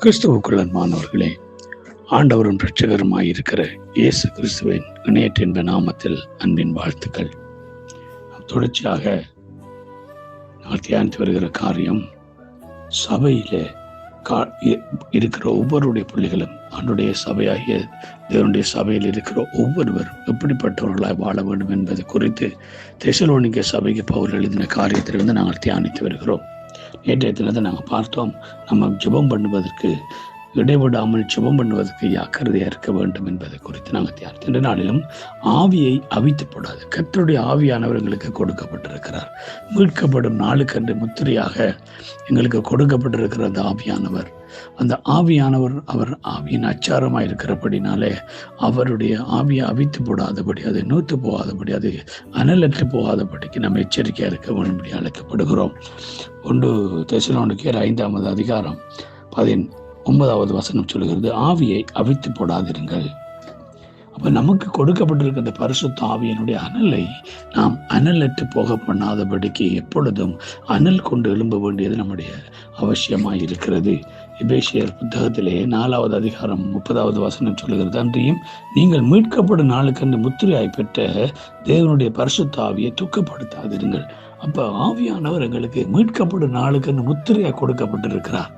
கிறிஸ்துவுக்குள் அன்பானவர்களே ஆண்டவரும் இரட்சகருமாய் இருக்கிற இயேசு கிறிஸ்துவின் இணையற்ற என்ப நாமத்தில் அன்பின் வாழ்த்துக்கள். தொடர்ச்சியாக நான் தியானித்து வருகிற காரியம் சபையில் கா இ- இருக்கிற ஒவ்வொருடைய பிள்ளைகளும் ஆண்டுடைய சபையாகிய தேவனுடைய சபையில் இருக்கிற ஒவ்வொருவரும் எப்படிப்பட்டவர்களாய் வாழ வேண்டும் என்பது குறித்து தெசலோனிக்க சபைக்கு பவுல் எழுதின காரியத்திலிருந்து நாங்கள் தியானித்து வருகிறோம். நேற்றைய தினத்தை நாங்கள் பார்த்தோம். நம்ம ஜெபம் பண்ணுவதற்கு இடைவிடாமல் சுபம் பண்ணுவதற்கு அக்கறையாக இருக்க வேண்டும் என்பதை குறித்து நாங்கள் தியார் இந்த நாளிலும் ஆவியை அவித்து போடாது. கர்த்தருடைய ஆவியானவர் எங்களுக்கு கொடுக்கப்பட்டிருக்கிறார். மீட்கப்படும் நாளுக்கன்று முத்திரையாக எங்களுக்கு கொடுக்கப்பட்டிருக்கிற அந்த ஆவியானவர் அந்த ஆவியானவர் அவர் ஆவியின் அச்சாரமாக இருக்கிறபடினாலே அவருடைய ஆவியை அவித்து போடாதபடி அதை நூத்து போகாதபடி அது அனலற்று போகாதபடிக்கு நம்ம எச்சரிக்கையாக இருக்க வேண்டும்படி அழைக்கப்படுகிறோம். ஒன்று தெசலோனிக்கேர் ஐந்தாவது அதிகாரம் பதின் ஒன்பதாவது வசனம் சொல்கிறது ஆவியை அவித்து போடாதிருங்கள். அப்போ நமக்கு கொடுக்கப்பட்டிருக்க இந்த பரிசுத்த ஆவியனுடைய அனலை நாம் அனலற்று போக பண்ணாதபடிக்கு எப்பொழுதும் அனல் கொண்டு எழும்ப வேண்டியது நம்முடைய அவசியமாக இருக்கிறது எபேசியர் புத்தகத்திலே நாலாவது அதிகாரம் முப்பதாவது வசனம் சொல்கிறது அன்றியும் நீங்கள் மீட்கப்படும் நாளுக்கன்று முத்திரையாய் பெற்ற தேவனுடைய பரிசுத்த ஆவியை துக்கப்படுத்தாதிருங்கள். அப்போ ஆவியானவர் எங்களுக்கு மீட்கப்படும் நாளுக்கு அந்த முத்திரையாக கொடுக்கப்பட்டிருக்கிறார்.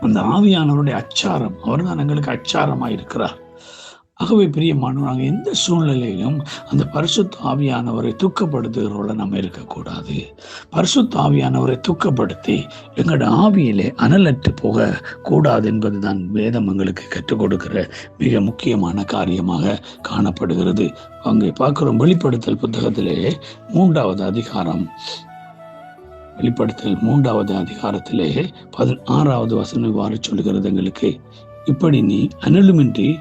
அந்த ஆவியானவருடைய அச்சாரம் அவர்தான் எங்களுக்கு அச்சாரமாக இருக்கிறார் ஆகவே பிரியமானவர் நாங்கள் எந்த சூழ்நிலையிலும் அந்த பரிசுத்த ஆவியானவரை துக்கப்படுத்துகிறவர்கள நம்ம இருக்கக்கூடாது. பரிசுத்த ஆவியானவரை துக்கப்படுத்தி எங்களோட ஆவியிலே அனலற்று போக கூடாது என்பதுதான் வேதம் எங்களுக்கு கற்றுக் கொடுக்கிற மிக முக்கியமான காரியமாக காணப்படுகிறது. அங்கே பார்க்குறோம் வெளிப்படுத்தல் புத்தகத்திலே மூன்றாவது அதிகாரம் வெளிப்படுத்தல் மூன்றாவது அதிகாரத்திலே பதினாறாவது வசனம் இவ்வாறு சொல்கிறது எங்களுக்கு. இப்படி நீ அனலுமின்றி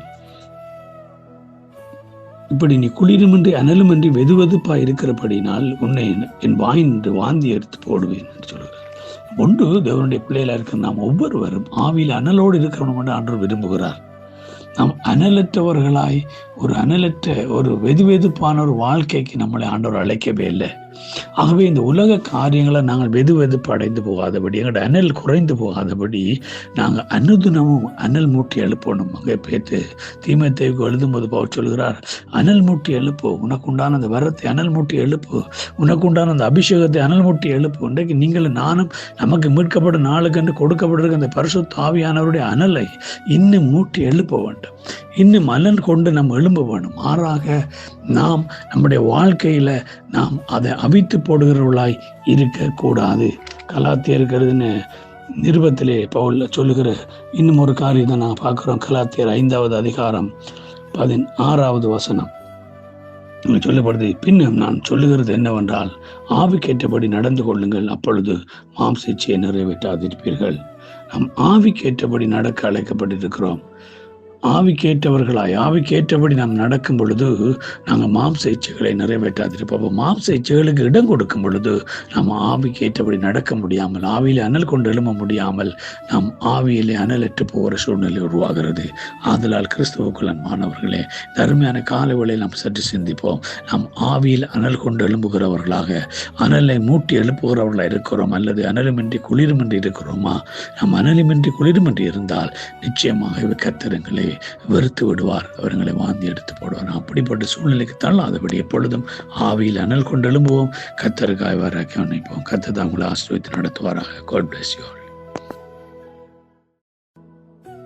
இப்படி நீ குளிருமின்றி அனலுமின்றி வெதுவெதுப்பா இருக்கிறபடினால் உன்னை என் வாயின்று வாந்தி எடுத்து போடுவேன் என்று சொல்கிறார் ஒன்று தேவனுடைய பிள்ளைகளா இருக்கிற நாம் ஒவ்வொருவரும் ஆவியில் அனலோடு இருக்கணும் என்று ஆண்டு விரும்புகிறார். நாம் அனலற்றவர்களாய் ஒரு அனலற்ற ஒரு வெதுவெதுப்பான ஒரு வாழ்க்கைக்கு நம்மளை ஆண்டவர் அழைக்கவே இல்லை. ஆகவே இந்த உலக காரியங்களை நாங்கள் வெது வெதுப்பு அடைந்து போகாதபடி எங்களோட அனல் குறைந்து போகாதபடி நாங்கள் அனுதினமும் அனல் மூட்டி எழுப்பணும். அங்கே பேத்து தீமத்தேவுக்கு எழுதும்போது பவுல் சொல்கிறார் அனல் மூட்டி எழுப்பு உனக்குண்டான அந்த வரத்தை அனல் மூட்டி எழுப்பு உனக்குண்டான அந்த அபிஷேகத்தை அனல் மூட்டி எழுப்பு. இன்றைக்கு நீங்களும் நானும் நமக்கு மீட்கப்படும் நாளுக்கென்று கொடுக்கப்பட்டிருக்க அந்த பரிசு தாவியானவருடைய அனலை இன்னும் மூட்டி எழுப்ப வேண்டும். இன்னும் அனல் கொண்டு நம்ம எழும்ப வேணும். மாறாக நாம் நம்முடைய வாழ்க்கையில நாம் அதை அவித்து போடுகிறவர்களாய் இருக்கக்கூடாது. கலாத்தியருக்கிறதுன்னு நிருபத்திலே பவுல் சொல்லுகிற இன்னும் ஒரு காரியத்தை நான் பார்க்குறோம். கலாத்தியர் ஐந்தாவது அதிகாரம் பதினாறாவது வசனம். சொல்லப்படுது பின்னும் நான் சொல்லுகிறது என்னவென்றால் ஆவி கேட்டபடி நடந்து கொள்ளுங்கள் அப்பொழுது மாம்சிச்சையை நிறைவேற்றாதிருப்பீர்கள். நாம் கேட்டபடி நடக்க அழைக்கப்பட்டிருக்கிறோம். ஆவிக்கேற்றவர்களாய் ஆவிக்கேற்றபடி நாம் நடக்கும் பொழுது நாங்கள் மாம்ச இச்சைகளை நிறைவேற்றாதிருப்போம். அப்போ மாம்ச இச்சைகளுக்கு இடம் கொடுக்கும் பொழுது நாம் ஆவிக்கேற்றபடி நடக்க முடியாமல் ஆவியிலே அனல் கொண்டு எழும்ப முடியாமல் நாம் ஆவியிலே அனலற்று போகிற சூழ்நிலை உருவாகிறது. ஆதலால் கிறிஸ்துவுக்குள்ள மாணவர்களே தருமையான காலை நாம் சற்று சிந்திப்போம். நாம் ஆவியில் அனல் கொண்டு எழும்புகிறவர்களாக அனலை மூட்டி எழுப்புகிறவர்களாக இருக்கிறோம்? அல்லது அனலுமின்றி குளிருமின்றி இருக்கிறோமா? நாம் அனலுமின்றி குளிருமின்றி இருந்தால் நிச்சயமாக இவை கத்திரங்களை வெறுத்து விடுவார். அவர்களை வாந்தி எடுத்து போடுவார். அப்படிப்பட்ட சூழ்நிலைக்கு தள்ளாதபடி எப்பொழுதும் ஆவியில் அனல் கொண்டு எழும்புவோம். கத்தருக்காய் வர நினைப்போம் கத்தர் தான் உங்களை ஆசிரியத்தை நடத்துவாராக. God bless you